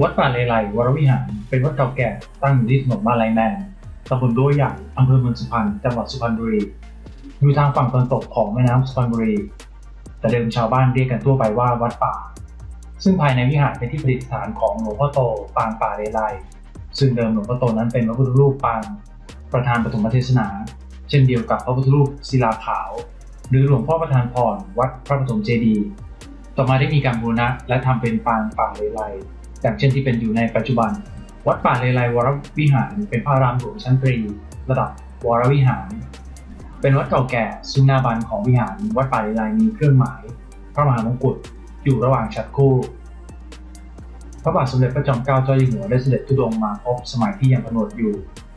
วัดป่าเลไลวรวิหาร เป็นวัดเก่าแก่ตั้งอยู่ที่ถนนมาลายแมนตำบลรั้วใหญ่อำเภอเมืองสุพรรณจังหวัดสุพรรณบุรี อยู่ทางฝั่งตะวันตกของแม่น้ำสุพรรณบุรี แต่เดิมชาวบ้านเรียกกันทั่วไปว่าวัดป่า ซึ่งภายในวิหารเป็นที่ประดิษฐานของหลวงพ่อโตปางป่าเลไลซึ่งเดิมหลวงพ่อโตนั้นเป็นพระพุทธรูปปางประธานปฐมเทศนา เช่นเดียวกับพระพุทธรูปศิลาขาว หรือหลวงพ่อประธานพรวัดพระปฐมเจดีย์ต่อมาได้มีการบูรณะและทำเป็นปางป่าเลไล อย่างเช่นที่เป็นอยู่ในปัจจุบัน วัดป่าเลไลวรวิหาร เป็นพระอารามหลวงชั้นตรีระดับวรวิหาร เป็นวัดเก่าแก่ซึ่งหน้าบันของวิหารวัดป่าเลไลมีเครื่องหมาย พระมหามงกุฎอยู่ระหว่างฉัตรคู่ พระบาทสมเด็จพระจอมเกล้าเจ้าอยู่หัวได้เสด็จทุดงมาพบสมัยที่ยังผนวดอยู่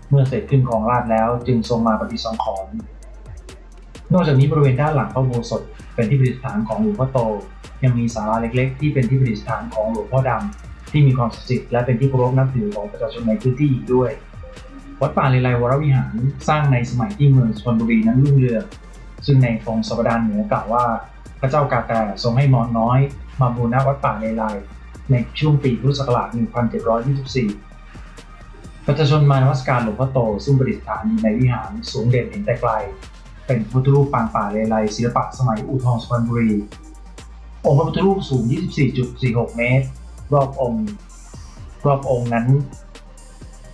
เมื่อเสร็จขึ้นของราชแล้วจึงทรงมาปฏิสังขรณ์นอกจากนี้บริเวณด้านหลังพระโบสถเป็นที่ประดิษฐานของหลวงพ่อโต ยังมีศาลาเล็กๆ ที่เป็นที่ประดิษฐานของหลวงพ่อดำ ที่มีความศักดิ์สิทธิ์และเป็นที่เคารพนับถือของประชาชนในพื้นที่อีกด้วย วัดป่าเลไลวรวิหารสร้างในสมัยที่เมืองสุพรรณบุรีนั้นรุ่งเรืองซึ่งในพงศาวดารเหนือกล่าวว่า พระเจ้ากาแต่ทรงให้มอนน้อยมาบูรณะวัดป่าเลไลในช่วงปีพุทธศักราช 1724 ประชาชนมานมัสการหลวงพ่อโต ซึ่งประดิษฐานอยู่ในวิหารสูงเด่นเห็นแต่ไกล เป็นพุทธรูปปางป่าเลไลศิลปะสมัยอู่ทองสุพรรณบุรี องค์พระพุทธรูปสูง 24.46 เมตร รอบองค์รอบองค์นั้น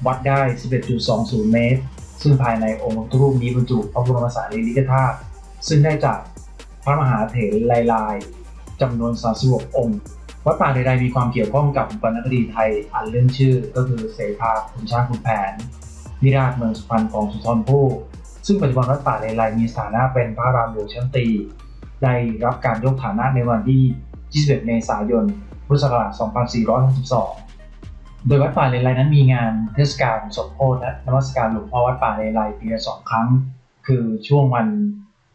วัดได้ 11.20 เมตร ซึ่งภายในองค์พระรูปนี้บรรจุพระบรมสารีริกธาตุซึ่งได้จากพระมหาเถรลายลายจำนวน36องค์ วัดป่าเลไลมีความเกี่ยวข้องกับวรรณคดีไทยอันเรื่องชื่อก็คือเสภาขุนช้างขุนแผนนิราชเมืองสุพรรณของสุนทรภู่ซึ่งปัจจุบันวัดป่าเลไลมีสถานะเป็นพระรามหลวงชั้นตรีได้รับการยกฐานะในวันที่ 21 เมษายน พุทธศักราช 2462 โดยวัดป่าเลไลนั้นมีงานเทศกาลสมโภชและนมัสการหลวงพ่อวัดป่าเลไลปีละสองครั้ง คือช่วงวัน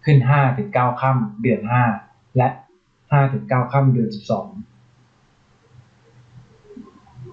ขึ้น 5-9 ค่ำเดือน 5 และ 5-9 ค่ำเดือน 12